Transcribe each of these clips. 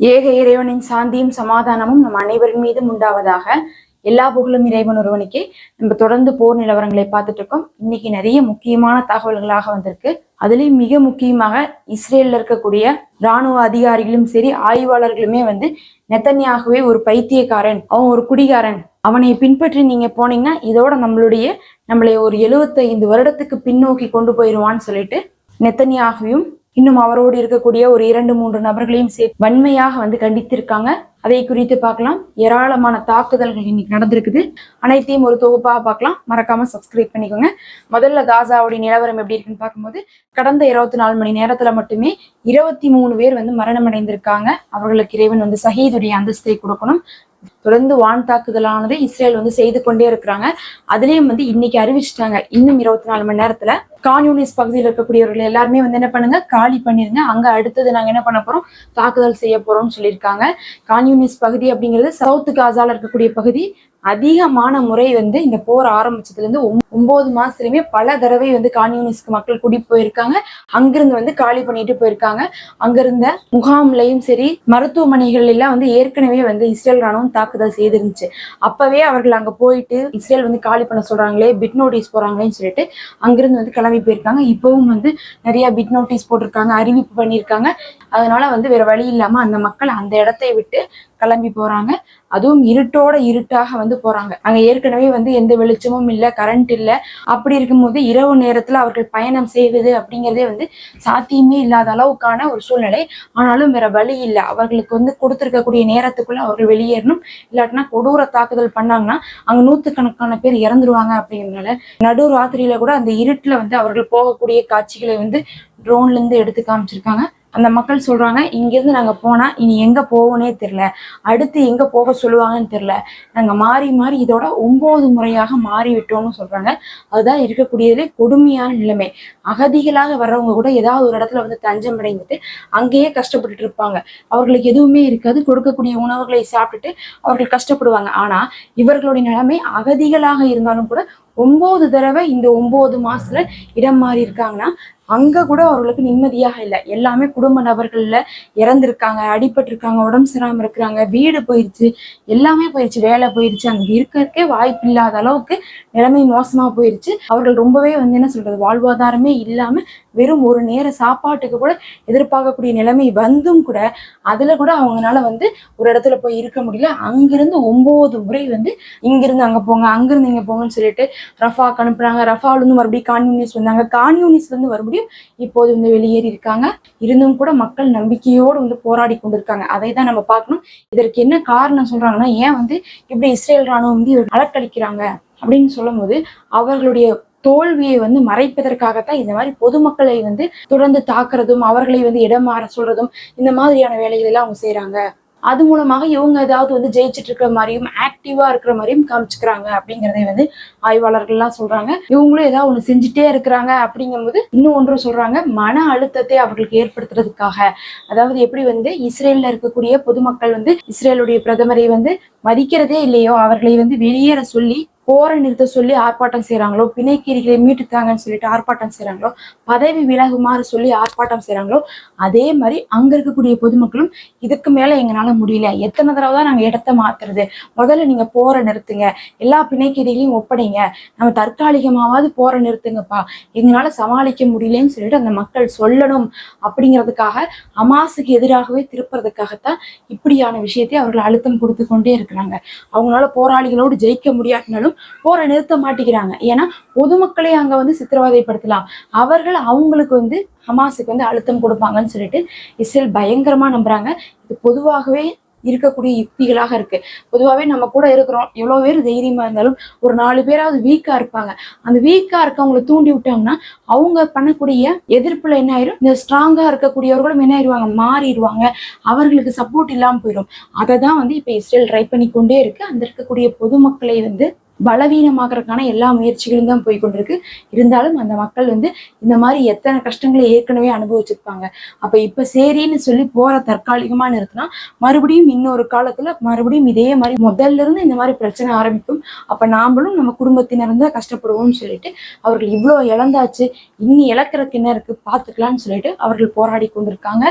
ஏக இறைவனின் சாந்தியும் சமாதானமும் நம் அனைவரின் மீதும் உண்டாவதாக எல்லா புகழும் இறைவன் ஒருவனுக்கே. நம்ம தொடர்ந்து போர் நிலவரங்களை பார்த்துட்டு இருக்கோம். இன்னைக்கு நிறைய முக்கியமான தகவல்களாக வந்திருக்கு. அதுலயும் மிக முக்கியமாக இஸ்ரேல்ல இருக்கக்கூடிய ராணுவ அதிகாரிகளும் சரி ஆய்வாளர்களுமே வந்து நெத்தன்யாகவே ஒரு பைத்தியக்காரன் அவன் ஒரு குடிகாரன். அவனை பின்பற்றி நீங்க போனீங்கன்னா இதோட நம்மளுடைய நம்மளை ஒரு 75 வருடத்துக்கு பின்னோக்கி கொண்டு போயிடுவான்னு சொல்லிட்டு நெத்தனியாகவும் இன்னும் அவரோடு இருக்கக்கூடிய ஒரு இரண்டு மூன்று நபர்களையும் சே வன்மையாக வந்து கண்டித்திருக்காங்க. அதை குறித்து பார்க்கலாம். ஏராளமான தாக்குதல்கள் இன்னைக்கு நடந்திருக்குது. அனைத்தையும் ஒரு தொகுப்பாக பார்க்கலாம். மறக்காம சப்ஸ்கிரைப் பண்ணிக்கோங்க. முதல்ல காசாவுடைய நிலவரம் எப்படி இருக்குன்னு பார்க்கும்போது கடந்த இருபத்தி நாலு மணி நேரத்துல மட்டுமே இருபத்தி மூணு பேர் வந்து மரணம் அடைந்திருக்காங்க அவர்களுக்கு இறைவன் வந்து சஹீதுடைய அந்தஸ்தை கொடுக்கணும். தொடர்ந்து வான் தாக்குதலானது இஸ்ரேல் வந்து செய்து கொண்டே இருக்கிறாங்க. அதுலயும் வந்து இன்னைக்கு அறிவிச்சிட்டாங்க. இன்னும் இருபத்தி நாலு மணி நேரத்துல கான்யூனிஸ் பகுதியில் இருக்கக்கூடியவர்கள் எல்லாருமே வந்து என்ன பண்ணுங்க? காலி பண்ணிருங்க. அங்க அடுத்தது நாங்க என்ன பண்ண போறோம்? தாக்குதல் செய்ய போறோம்னு சொல்லியிருக்காங்க. கான்யூனிஸ் பகுதி அப்படிங்கிறது சவுத்து காசால இருக்கக்கூடிய பகுதி. அதிகமான முறை வந்து இந்த போர் ஆரம்பிச்சதுலேருந்து ஒன்பது மாசத்துலயுமே பல தடவை வந்து கான்யூனிஸ்ட் மக்கள் குடி போயிருக்காங்க. அங்கிருந்து வந்து காலி பண்ணிட்டு போயிருக்காங்க. அங்கிருந்த முகாம்லையும் சரி மருத்துவமனைகள் எல்லாம் வந்து ஏற்கனவே வந்து இஸ்ரேல் ராணுவம் தாக்குதல் செய்திருந்துச்சு. அப்பவே அவர்கள் அங்க போயிட்டு இஸ்ரேல் வந்து காலி பண்ண சொல்றாங்களே பிட் நோட்டீஸ் போறாங்களேன்னு சொல்லிட்டு அங்கிருந்து வந்து கிளம்பி போயிருக்காங்க. இப்பவும் வந்து நிறைய பிட் நோட்டீஸ் போட்டிருக்காங்க அறிவிப்பு பண்ணியிருக்காங்க. அதனால வந்து வேற வழி இல்லாம அந்த மக்கள் அந்த இடத்தை விட்டு கிளம்பி போறாங்க. அதுவும் இருட்டோட இருட்டாக வந்து போறாங்க. அங்க ஏற்கனவே வந்து எந்த வெளிச்சமும் இல்ல கரண்ட் இல்ல. அப்படி இருக்கும்போது இரவு நேரத்துல அவர்கள் பயணம் செய்வது அப்படிங்கிறதே வந்து சாத்தியமே இல்லாத அளவுக்கான ஒரு சூழ்நிலை. ஆனாலும் வேற வழி இல்லை. அவர்களுக்கு வந்து கொடுத்திருக்கக்கூடிய நேரத்துக்குள்ள அவர்கள் வெளியேறணும். இல்லாட்டினா கொடூர தாக்குதல் பண்ணாங்கன்னா அங்க நூத்துக்கணக்கான பேர் இறந்துருவாங்க அப்படிங்கிறதுனால நடு ராத்திரியில கூட அந்த இருட்டுல வந்து அவர்கள் போகக்கூடிய காட்சிகளை வந்து ட்ரோன்ல இருந்து எடுத்து காமிச்சிருக்காங்க. அந்த மக்கள் சொல்றாங்க இங்கிருந்து நாங்க போனா இனி எங்க போகணே தெரியல. அடுத்து எங்க போக சொல்லுவாங்கன்னு தெரியல. நாங்க மாறி மாறி இதோட ஒன்பது முறையாக மாறி விட்டோம்னு சொல்றாங்க. அதுதான் இருக்கக்கூடியதுலே கொடுமையான நிலைமை. அகதிகளாக வர்றவங்க கூட ஏதாவது ஒரு இடத்துல வந்து தஞ்சம் அடைந்துட்டு அங்கேயே கஷ்டப்பட்டுட்டு இருப்பாங்க. அவர்களுக்கு எதுவுமே இருக்காது. கொடுக்கக்கூடிய உணவுகளை சாப்பிட்டுட்டு அவர்கள் கஷ்டப்படுவாங்க. ஆனா இவர்களுடைய நிலைமை அகதிகளாக இருந்தாலும் கூட ஒன்பது தடவை இந்த ஒன்பது மாசத்துல இடம் மாறி இருக்காங்கன்னா அங்க கூட அவர்களுக்கு நிம்மதியாக இல்லை. எல்லாமே குடும்ப நபர்கள்ல இறந்திருக்காங்க அடிபட்டிருக்காங்க உடம்பு சரியாம இருக்கிறாங்க வீடு போயிருச்சு எல்லாமே போயிருச்சு வேலை போயிருச்சு அங்க இருக்கிறதுக்கே வாய்ப்பு இல்லாத அளவுக்கு நிலைமை மோசமா போயிருச்சு. அவர்கள் ரொம்பவே வந்து என்ன சொல்றது வாழ்வாதாரமே இல்லாம வெறும் ஒரு நேர சாப்பாட்டுக்கு கூட எதிர்பார்க்கக்கூடிய நிலைமை வந்தும் கூட அதில் கூட அவங்களால வந்து ஒரு இடத்துல போய் இருக்க முடியல. அங்கிருந்து ஒம்பது முறை வந்து இங்கிருந்து அங்கே போங்க அங்கிருந்து இங்கே போங்கன்னு சொல்லிட்டு ரஃபாக்கு அனுப்புறாங்க. ரஃபாலிருந்து மறுபடியும் கான்யூனிஸ் வந்தாங்க. கான்யூனிஸ்லேருந்து மறுபடியும் இப்போது வந்து வெளியேறி இருக்காங்க. இருந்தும் கூட மக்கள் நம்பிக்கையோடு வந்து போராடி கொண்டிருக்காங்க. அதை தான் நம்ம பார்க்கணும். இதற்கு என்ன காரணம் சொல்றாங்கன்னா ஏன் வந்து இப்படி இஸ்ரேல் ராணுவம் வந்து இவர்கள் அலக்களிக்கிறாங்க அப்படின்னு சொல்லும்போது அவர்களுடைய தோல்வியை வந்து மறைப்பதற்காகத்தான் இந்த மாதிரி பொதுமக்களை வந்து தொடர்ந்து தாக்குறதும் அவர்களை வந்து இடம் மாற சொல்றதும் இந்த மாதிரியான வேலைகள் எல்லாம் அவங்க செய்யறாங்க அது மூலமாக இவங்க ஏதாவது வந்து ஜெயிச்சுட்டு இருக்கிற மாதிரியும் ஆக்டிவா இருக்கிற மாதிரியும் காமிச்சுக்கிறாங்க அப்படிங்கறதை வந்து ஆய்வாளர்கள்லாம் சொல்றாங்க. இவங்களும் ஏதாவது ஒண்ணு செஞ்சுட்டே இருக்கிறாங்க அப்படிங்கும்போது இன்னும் ஒன்றும் சொல்றாங்க மன அழுத்தத்தை அவர்களுக்கு ஏற்படுத்துறதுக்காக. அதாவது எப்படி வந்து இஸ்ரேல்ல இருக்கக்கூடிய பொதுமக்கள் வந்து இஸ்ரேலுடைய பிரதமரை வந்து மதிக்கிறதே இல்லையோ அவர்களை வந்து வெளியேற சொல்லி போரை நிறுத்த சொல்லி ஆர்ப்பாட்டம் செய்கிறாங்களோ பிணைக்கீரிகளை மீட்டுத்தாங்கன்னு சொல்லிட்டு ஆர்ப்பாட்டம் செய்கிறாங்களோ பதவி விலகுமாறு சொல்லி ஆர்ப்பாட்டம் செய்கிறாங்களோ அதே மாதிரி அங்கே இருக்கக்கூடிய பொதுமக்களும் இதுக்கு மேலே எங்களால முடியல. எத்தனை தடவை தான் நாங்கள் இடத்த மாத்துறது? முதல்ல நீங்கள் போரை நிறுத்துங்க. எல்லா பிணைக்கீரிகளையும் ஒப்படைங்க. நம்ம தற்காலிகமாவது போரை நிறுத்துங்கப்பா. எங்களால சமாளிக்க முடியலன்னு சொல்லிட்டு அந்த மக்கள் சொல்லணும் அப்படிங்கிறதுக்காக அமாசுக்கு எதிராகவே திருப்புறதுக்காகத்தான் இப்படியான விஷயத்தை அவர்கள் அழுத்தம் கொடுத்து கொண்டே இருக்கிறாங்க. அவங்களால போராளிகளோடு ஜெயிக்க முடியாட்டினாலும் போரை நிறுத்த மாட்டேங்கிறாங்க. ஏன்னா பொதுமக்களை அங்க வந்து சித்திரவதைப்படுத்தலாம். அவர்கள் அவங்களுக்கு வந்து ஹமாஸுக்கு வந்து அழுத்தம் கொடுப்பாங்கன்னு சொல்லிட்டு இஸ்ரேல் பயங்கரமா நம்புறாங்க. இது பொதுவாகவே இருக்கக்கூடிய யுக்திகளாக இருக்கு. பொதுவாகவே நம்ம கூட இருக்கிறோம். எவ்வளோ பேர் தைரியமா இருந்தாலும் ஒரு நாலு பேராவது வீக்கா இருப்பாங்க. அந்த வீக்கா இருக்கவங்களை தூண்டி விட்டாங்கன்னா அவங்க பண்ணக்கூடிய எதிர்ப்புல என்ன ஆயிரும்? இந்த ஸ்ட்ராங்கா இருக்கக்கூடியவர்களும் என்ன ஆயிடுவாங்க? மாறிடுவாங்க. அவர்களுக்கு சப்போர்ட் இல்லாமல் போயிடும் அதை தான் வந்து இப்போ இஸ்ரேல் ட்ரை பண்ணி கொண்டே இருக்கு. அந்த இருக்கக்கூடிய பொதுமக்களை வந்து பலவீனமாகறதுக்கான எல்லா முயற்சிகளும் தான் போய் கொண்டிருக்கு. இருந்தாலும் அந்த மக்கள் வந்து இந்த மாதிரி எத்தனை கஷ்டங்களை ஏற்கனவே அனுபவிச்சிருப்பாங்க. அப்ப இப்ப சரின்னு சொல்லி போற தற்காலிகமா நிறுத்தினா மறுபடியும் இன்னொரு காலத்துல மறுபடியும் இதே மாதிரி முதல்ல இருந்து இந்த மாதிரி பிரச்சனை ஆரம்பிக்கும். அப்ப நாமளும் நம்ம குடும்பத்தினர் தான் கஷ்டப்படுவோம்னு சொல்லிட்டு அவர்கள் இவ்வளோ இழந்தாச்சு இன்னி இழக்கிறதுக்கு என்ன இருக்கு? பார்த்துக்கலாம்னு சொல்லிட்டு அவர்கள் போராடி கொண்டிருக்காங்க.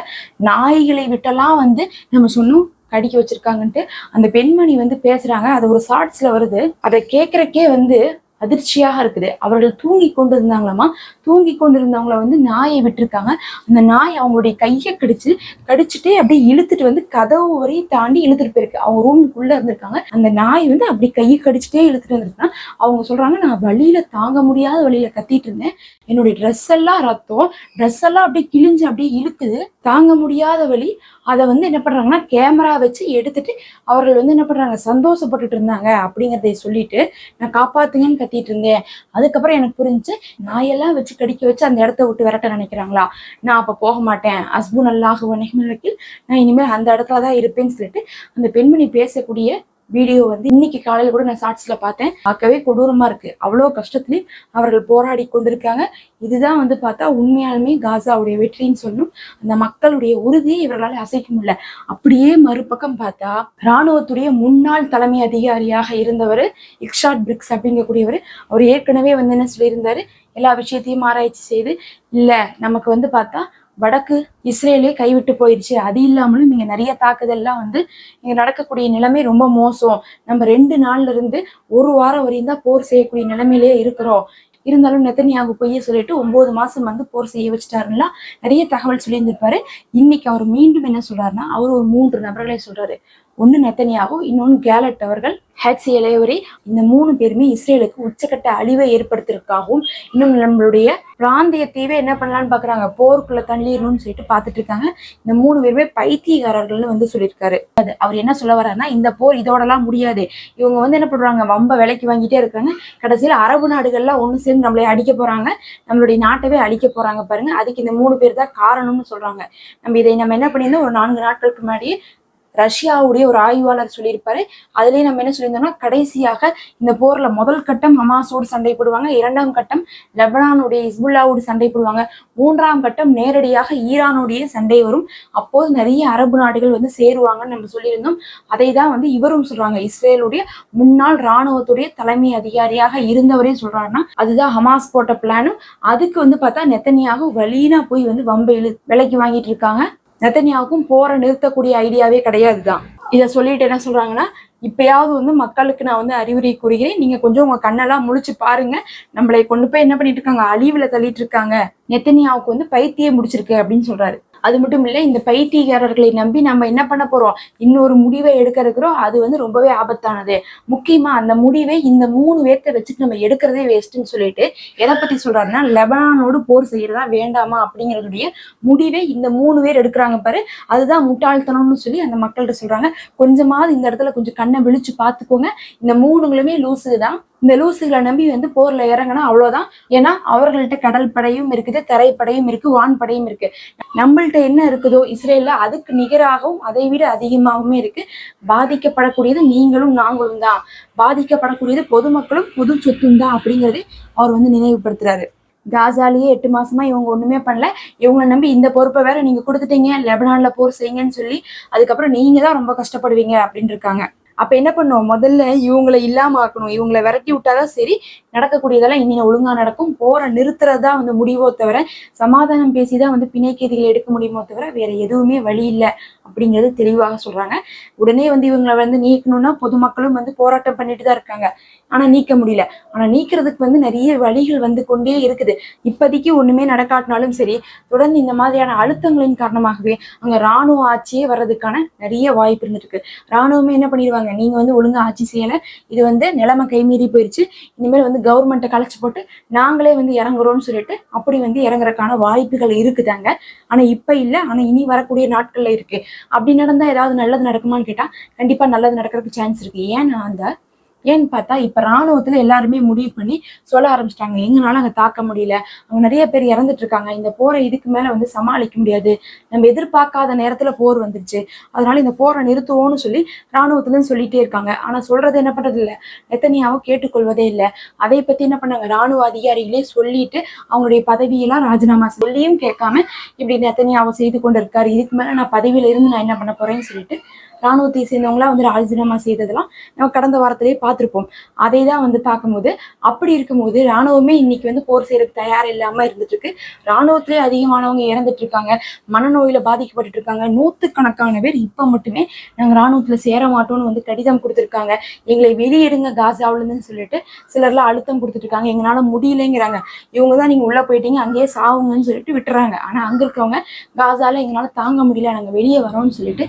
நாய்களை விட்டெல்லாம் வந்து நம்ம சொன்னோம் அடிக்க வச்சிருக்காங்கன்ட்டு அந்த பெண்மணி வந்து பேசுறாங்க. அது ஒரு ஷார்ட்ஸ்ல வருது. அதை கேட்கறக்கே வந்து அதிர்ச்சியாக இருக்குது. அவர்கள் தூங்கி கொண்டு இருந்தாங்களாமா தூங்கி கொண்டு இருந்தவங்கள வந்து நாயை விட்டுருக்காங்க. அந்த நாய் அவங்களுடைய கையை கடிச்சு கடிச்சிட்டே அப்படியே இழுத்துட்டு வந்து கதவு வரையும் தாண்டி இழுத்துட்டு போயிருக்கு. அவங்க ரூமுக்குள்ள இருந்திருக்காங்க. அந்த நாய் வந்து அப்படி கையை கடிச்சிட்டே இழுத்துட்டு வந்திருக்காங்க. அவங்க சொல்றாங்க நான் வழியில தாங்க முடியாத வழியில கத்திட்டு இருந்தேன். என்னுடைய ட்ரெஸ் எல்லாம் ரத்தம் ட்ரெஸ் எல்லாம் அப்படியே கிழிஞ்சு அப்படியே இழுக்குது. தாங்க முடியாத வழி. அதை வந்து என்ன பண்றாங்கன்னா கேமரா வச்சு எடுத்துட்டு அவர்கள் வந்து என்ன பண்றாங்க சந்தோஷப்பட்டுட்டு இருந்தாங்க அப்படிங்கிறத சொல்லிட்டு நான் காப்பாத்துங்கன்னு கத்திட்டு இருந்தேன் அதுக்கப்புறம் எனக்கு புரிஞ்சு நாயெல்லாம் வச்சு கடிக்க வச்சு அந்த இடத்த விட்டு விரட்ட நினைக்கிறாங்களா? நான் அப்போ போக மாட்டேன். ஹஸ்பண்ட் அல்லாஹ் வணிகமில் நான் இனிமேல் அந்த இடத்துல தான் இருப்பேன்னு சொல்லிட்டு அந்த பெண்மணி பேசக்கூடிய வீடியோ வந்து இன்னைக்கு காலையில கூட நான் ஷார்ட்ஸ்ல பார்த்தேன். பார்க்கவே கொடூரமா இருக்கு. அவ்வளோ கஷ்டத்துலயும் அவர்கள் போராடி கொண்டிருக்காங்க. இதுதான் வந்து பார்த்தா உண்மையாலுமே காசாவுடைய வெற்றின்னு சொல்லணும் அந்த மக்களுடைய உறுதியை இவர்களால் அசைக்க முடியல. அப்படியே மறுபக்கம் பார்த்தா ராணுவத்துடைய முன்னாள் தலைமை அதிகாரியாக இருந்தவர் இக்ஷாட் பிரிக்ஸ் அப்படிங்கக்கூடியவர் அவர் ஏற்கனவே வந்து என்ன சொல்லியிருந்தாரு? எல்லா விஷயத்தையும் ஆராய்ச்சி செய்து இல்லை நமக்கு வந்து பார்த்தா வடக்கு இஸ்ரேலே கைவிட்டு போயிடுச்சு அது இல்லாமலும் இங்க நிறைய தாக்குதல்லாம் வந்து இங்க நடக்கக்கூடிய நிலைமை ரொம்ப மோசம். நம்ம ரெண்டு நாள்ல இருந்து ஒரு வாரம் வரையும் தான் போர் செய்யக்கூடிய நிலைமையிலேயே இருக்கிறோம். இருந்தாலும் நெத்தனியாக பொய்ய சொல்லிட்டு ஒன்பது மாசம் வந்து போர் செய்ய வச்சுட்டாருன்னா நிறைய தகவல் சொல்லியிருந்திருப்பாரு. இன்னைக்கு அவர் மீண்டும் என்ன சொல்றாருன்னா அவர் ஒரு மூன்று நபர்களை சொல்றாரு. ஒன்று நெத்தனியாகும் இன்னொன்று கேலட் அவர்கள் ஹேட்சி இளையவரி இந்த மூணு பேருமே இஸ்ரேலுக்கு உச்சக்கட்ட அழிவை ஏற்படுத்துறதுக்காகவும் இன்னும் நம்மளுடைய பிராந்தியத்தையவே என்ன பண்ணலாம்னு பார்க்குறாங்க போருக்குள்ள தள்ளிடணும்னு சொல்லிட்டு பார்த்துட்டு இருக்காங்க. இந்த மூணு பேருமே பைத்தியக்காரர்கள்னு வந்து சொல்லியிருக்காரு. அது அவர் என்ன சொல்ல வர்றாருன்னா இந்த போர் இதோடலாம் முடியாது. இவங்க வந்து என்ன பண்ணுறாங்க வம்ப விலைக்கு வாங்கிட்டே இருக்காங்க. கடைசியில் அரபு நாடுகள்லாம் ஒன்று சேர்ந்து நம்மளை அடிக்க போகிறாங்க நம்மளுடைய நாட்டவே அழிக்க போறாங்க பாருங்க. அதுக்கு இந்த மூணு பேர் தான் காரணம்னு சொல்றாங்க. நம்ம இதை நம்ம என்ன பண்ணியிருந்தோம் ஒரு நான்கு நாட்களுக்கு முன்னாடியே ரஷ்யாவுடைய ஒரு ஆய்வாளர் சொல்லியிருப்பாரு. அதுலயே நம்ம என்ன சொல்லியிருந்தோம்னா கடைசியாக இந்த போர்ல முதல் கட்டம் ஹமாஸோடு சண்டை போடுவாங்க இரண்டாம் கட்டம் லெபனானுடைய இஸ்புல்லாவோடு சண்டை போடுவாங்க மூன்றாம் கட்டம் நேரடியாக ஈரானுடைய சண்டை வரும். அப்போது நிறைய அரபு நாடுகள் வந்து சேருவாங்கன்னு நம்ம சொல்லியிருந்தோம். அதை தான் வந்து இவரும் சொல்றாங்க. இஸ்ரேலுடைய முன்னாள் ராணுவத்துடைய தலைமை அதிகாரியாக இருந்தவரே சொல்றாருன்னா அதுதான் ஹமாஸ் போட்ட பிளானும் அதுக்கு வந்து பார்த்தா நெத்தனியாக வழியினா போய் வந்து வம்பை இழு விலைக்கு வாங்கிட்டு இருக்காங்க. நெத்தனியாவுக்கும் போரை நிறுத்தக்கூடிய ஐடியாவே கிடையாது தான் இதை சொல்லிட்டு என்ன சொல்றாங்கன்னா இப்பயாவது வந்து மக்களுக்கு நான் வந்து அறிவுரை கூறுகிறேன். நீங்க கொஞ்சம் உங்க கண்ணெல்லாம் முழிச்சு பாருங்க. நம்மளை கொண்டு போய் என்ன பண்ணிட்டு இருக்காங்க? அழிவுல தள்ளிட்டு இருக்காங்க. நெத்தனியாவுக்கு வந்து பைத்தியம் முடிச்சிருக்கு அப்படின்னு சொல்றாரு. அது மட்டும் இல்லை இந்த பைத்தியக்காரர்களை நம்பி நம்ம என்ன பண்ண போறோம்? இன்னொரு முடிவை எடுக்க இருக்கிறோம். அது வந்து ரொம்பவே ஆபத்தானது. முக்கியமா அந்த முடிவை இந்த மூணு பேர்த்த வச்சுட்டு நம்ம எடுக்கிறதே வேஸ்ட்னு சொல்லிட்டு எதை பத்தி சொல்றாருன்னா லெபனானோடு போர் செய்யறதா வேண்டாமா அப்படிங்கறதுடைய முடிவை இந்த மூணு பேர் எடுக்கிறாங்க பாரு. அதுதான் முட்டாள்தனம்னு சொல்லி அந்த மக்கள்கிட்ட சொல்றாங்க. கொஞ்சமாவது இந்த இடத்துல கொஞ்சம் கண்ணை விழிச்சு பார்த்துக்கோங்க. இந்த மூணுங்களுமே லூசு தான் இந்த லூசுகளை நம்பி வந்து போர்ல இறங்கினா அவ்வளவுதான். ஏன்னா அவர்கள்ட்ட கடல் படையும் இருக்குது தரைப்படையும் இருக்கு வான்படையும் இருக்கு. நம்மள்ட்ட என்ன இருக்குதோ இஸ்ரேல்ல அதுக்கு நிகராகவும் அதை விட அதிகமாகவுமே இருக்கு. பாதிக்கப்படக்கூடியது நீங்களும் நாங்களும் தான். பாதிக்கப்படக்கூடியது பொதுமக்களும் பொது சொத்தும் தான் அப்படிங்கறதை அவர் வந்து நினைவுபடுத்துறாரு. காசாலேயே எட்டு மாசமா இவங்க ஒண்ணுமே பண்ணல. இவங்களை நம்பி இந்த பொறுப்பை வேற நீங்க கொடுத்துட்டீங்க லெபனான்ல போர் செய்யுங்கன்னு சொல்லி அதுக்கப்புறம் நீங்க தான் ரொம்ப கஷ்டப்படுவீங்க அப்படின்னு இருக்காங்க. அப்ப என்ன பண்ணுவோம்? முதல்ல இவங்களை இல்லாம ஆக்கணும். இவங்களை விரட்டி விட்டாதான் சரி நடக்கக்கூடியதெல்லாம் இனி ஒழுங்கா நடக்கும். போற நிறுத்துறதா வந்து முடிவோ தவிர சமாதானம் பேசிதான் வந்து பிணைக்கேதிகளை எடுக்க முடியுமோ தவிர வேற எதுவுமே வழி இல்லை அப்படிங்கிறது தெளிவாக சொல்றாங்க. உடனே வந்து இவங்களை வந்து நீக்கணும்னா பொதுமக்களும் வந்து போராட்டம் பண்ணிட்டு தான் இருக்காங்க. ஆனா நீக்க முடியல. ஆனா நீக்கிறதுக்கு வந்து நிறைய வழிகள் வந்து கொண்டே இருக்குது. இப்போதைக்கு ஒண்ணுமே நடக்காட்டினாலும் சரி தொடர்ந்து இந்த மாதிரியான அழுத்தங்களின் காரணமாகவே அங்க ராணுவ ஆட்சியே வர்றதுக்கான நிறைய வாய்ப்பு இருந்திருக்கு ராணுவமே என்ன பண்ணிடுவாங்க நீங்க வந்து ஒழுங்கா ஆட்சி செய்யல. இது வந்து நிலைமை கைமீறி போயிடுச்சு இனிமேல் வந்து கவர்மெண்ட்டை கலைச்சு போட்டு நாங்களே வந்து இறங்குறோம்னு சொல்லிட்டு அப்படி வந்து இறங்குறதுக்கான வாய்ப்புகள் இருக்குதாங்க. ஆனா இப்ப இல்லை. ஆனா இனி வரக்கூடிய நாட்கள்ல இருக்கு. அப்படி நடந்தா ஏதாவது நல்லது நடக்குமான்னு கேட்டா கண்டிப்பா நல்லது நடக்கிறதுக்கு சான்ஸ் இருக்கு. ஏன்னா அந்த ஏன்னு பார்த்தா இப்ப ராணுவத்துல எல்லாருமே முடிவு பண்ணி சொல்ல ஆரம்பிச்சிட்டாங்க. எங்கனாலும் அங்க தாக்க முடியல. அவங்க நிறைய பேர் இறந்துட்டு இருக்காங்க. இந்த போரை இதுக்கு மேல வந்து சமாளிக்க முடியாது. நம்ம எதிர்பார்க்காத நேரத்துல போர் வந்துருச்சு. அதனால இந்த போரை நிறுத்துவோம்னு சொல்லி ராணுவத்துல சொல்லிட்டே இருக்காங்க. ஆனா சொல்றது என்ன பண்றது இல்ல நெத்தனியாவும் கேட்டுக்கொள்வதே இல்லை. அதை பத்தி என்ன பண்ணாங்க? ராணுவ அதிகாரிகளே சொல்லிட்டு அவங்களுடைய பதவியெல்லாம் ராஜினாமா சொல்லியும் கேட்காம இப்படி நெத்தனியாவை செய்து கொண்டு இருக்காரு இதுக்கு மேல நான் பதவியில இருந்து நான் என்ன பண்ண போறேன்னு சொல்லிட்டு ராணுவத்தை சேர்ந்தவங்களா வந்து ராஜினாமா செய்ததெல்லாம் நம்ம கடந்த வாரத்திலேயே பார்த்துருப்போம். அதை தான் வந்து பார்க்கும்போது அப்படி இருக்கும்போது ராணுவமே இன்னைக்கு வந்து போர் செய்யறதுக்கு தயார் இல்லாம இருந்துட்டு இருக்கு ராணுவத்திலே அதிகமானவங்க இறந்துட்டு இருக்காங்க மனநோயில பாதிக்கப்பட்டு இருக்காங்க நூத்துக்கணக்கான பேர் இப்ப மட்டுமே நாங்க ராணுவத்துல சேர மாட்டோம்னு வந்து கடிதம் கொடுத்துருக்காங்க. எங்களை வெளியிடுங்க காசாவுல சொல்லிட்டு சிலர்லாம் அழுத்தம் கொடுத்துட்டு இருக்காங்க எங்களால முடியலைங்கிறாங்க. இவங்க தான் நீங்க உள்ள போயிட்டீங்க அங்கேயே சாவுங்கன்னு சொல்லிட்டு விட்டுறாங்க. ஆனா அங்க இருக்கவங்க காசால எங்களால தாங்க முடியல. நாங்க வெளியே வரோம்னு சொல்லிட்டு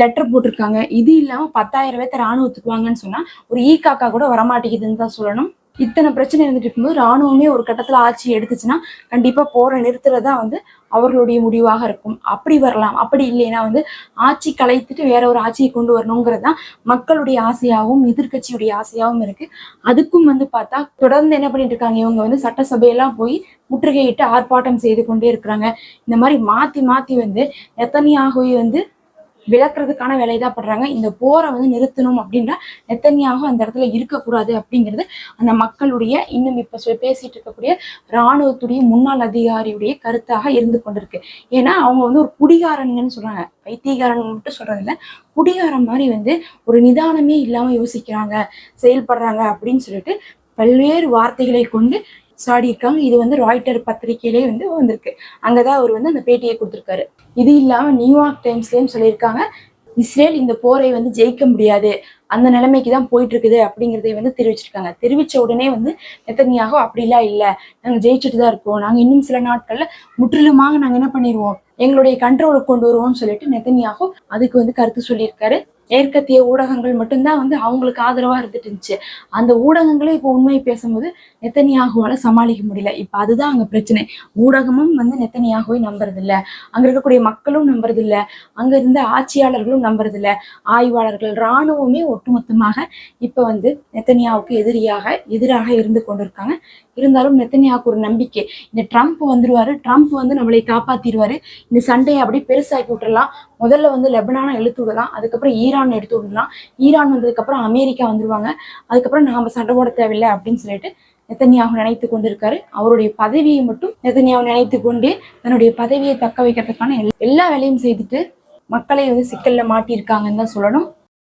லெட்டர் போட்டிருக்காங்க. இது இல்லாம பத்தாயிரம் பேர்த்த ராணுவத்துக்கு வாங்கன்னு சொன்னா ஒரு ஈ காக்கா கூட வரமாட்டேங்குதுன்னு தான் சொல்லணும். இத்தனை பிரச்சனை இருந்துட்டு இருக்கும்போது ராணுவமே ஒரு கட்டத்துல ஆட்சி எடுத்துச்சுன்னா கண்டிப்பா போரை நிறுத்துறதா வந்து அவர்களுடைய முடிவாக இருக்கும். அப்படி வரலாம். அப்படி இல்லைன்னா வந்து ஆட்சி கலைத்துட்டு வேற ஒரு ஆட்சியை கொண்டு வரணுங்கிறது தான் மக்களுடைய ஆசையாகவும் எதிர்க்கட்சியுடைய ஆசையாகவும் இருக்கு. அதுக்கும் வந்து பார்த்தா தொடர்ந்து என்ன பண்ணிட்டு இருக்காங்க? இவங்க வந்து சட்டசபையெல்லாம் போய் முற்றுகையிட்டு ஆர்ப்பாட்டம் செய்து கொண்டே இருக்கிறாங்க. இந்த மாதிரி மாத்தி மாத்தி வந்து எத்தனையாகவே வந்து விளக்குறதுக்கான வேலையை தான் படுறாங்க இந்த போரை வந்து நிறுத்தணும் அப்படின்னா நெத்தனியாக அந்த இடத்துல இருக்கக்கூடாது அப்படிங்கிறது அந்த மக்களுடைய இன்னும் இப்ப பேசிட்டு இருக்கக்கூடிய இராணுவத்துடைய முன்னாள் அதிகாரியுடைய கருத்தாக இருந்து கொண்டிருக்கு. ஏன்னா அவங்க வந்து ஒரு குடிகாரனுங்கன்னு சொல்றாங்க. பைத்தியகாரன் மட்டும் சொல்றது இல்ல குடிகாரன் மாதிரி வந்து ஒரு நிதானமே இல்லாம யோசிக்கிறாங்க செயல்படுறாங்க அப்படின்னு சொல்லிட்டு பல்வேறு வார்த்தைகளை கொண்டு சாடி இருக்காங்க. இது வந்து ராய்டர் பத்திரிகையிலே வந்து வந்திருக்கு. அங்கதான் அவர் வந்து அந்த பேட்டியை கொடுத்துருக்காரு. இது இல்லாம நியூயார்க் டைம்ஸ்லயும் சொல்லியிருக்காங்க இஸ்ரேல் இந்த போரை வந்து ஜெயிக்க முடியாது. அந்த நிலைமைக்கு தான் போயிட்டு இருக்குது அப்படிங்கிறதை வந்து தெரிவிச்சிருக்காங்க. தெரிவிச்ச உடனே வந்து நெத்தனியாக அப்படிலாம் இல்லை. நாங்கள் ஜெயிச்சுட்டு தான் இருக்கோம். நாங்கள் இன்னும் சில நாட்கள்ல முற்றிலுமாக நாங்கள் என்ன பண்ணிடுவோம் எங்களுடைய கண்ட்ரோலுக்கு கொண்டு வருவோம்னு சொல்லிட்டு நெத்தனியாகும் அதுக்கு வந்து கருத்து சொல்லியிருக்காரு. மேற்கத்திய ஊடகங்கள் மட்டும்தான் வந்து அவங்களுக்கு ஆதரவா இருந்துட்டு இருந்துச்சு. அந்த ஊடகங்களே இப்போ உண்மையை பேசும்போது நெத்தனியாகுவால சமாளிக்க முடியல. இப்ப அதுதான் அங்க பிரச்சனை. ஊடகமும் வந்து நெத்தனியாகவே நம்புறதில்ல. அங்க இருக்கக்கூடிய மக்களும் நம்புறது இல்ல அங்க இருந்த ஆட்சியாளர்களும் நம்புறதில்ல. ஆய்வாளர்கள் இராணுவமே ஒட்டுமொத்தமாக இப்ப வந்து நெத்தனியாவுக்கு எதிரியாக எதிராக இருந்து கொண்டிருக்காங்க. இருந்தாலும் நெத்தனியாவுக்கு ஒரு நம்பிக்கை. இந்த ட்ரம்ப் வந்துருவாரு. ட்ரம்ப் வந்து நம்மளை காப்பாத்திடுவாரு இந்த சண்டையை அப்படியே பெருசாக்கி விட்டுறலாம். முதல்ல வந்து லெபனானை இழுத்து விடலாம். அதுக்கப்புறம் ஈரான் எடுத்து விடலாம் ஈரான் வந்ததுக்கப்புறம் அமெரிக்கா வந்துருவாங்க. அதுக்கப்புறம் நாம சண்டை போட தேவையில்லை அப்படின்னு சொல்லிட்டு நெத்தனியாகு நினைத்து கொண்டிருக்காரு. அவருடைய பதவியை மட்டும் நெத்தனியாகு நினைத்து கொண்டு தன்னுடைய பதவியை தக்க வைக்கிறதுக்கான எல்லா- எல்லா வேலையும் செய்துட்டு மக்களை வந்து சிக்கல்ல மாட்டியிருக்காங்கன்னு தான் சொல்லணும்.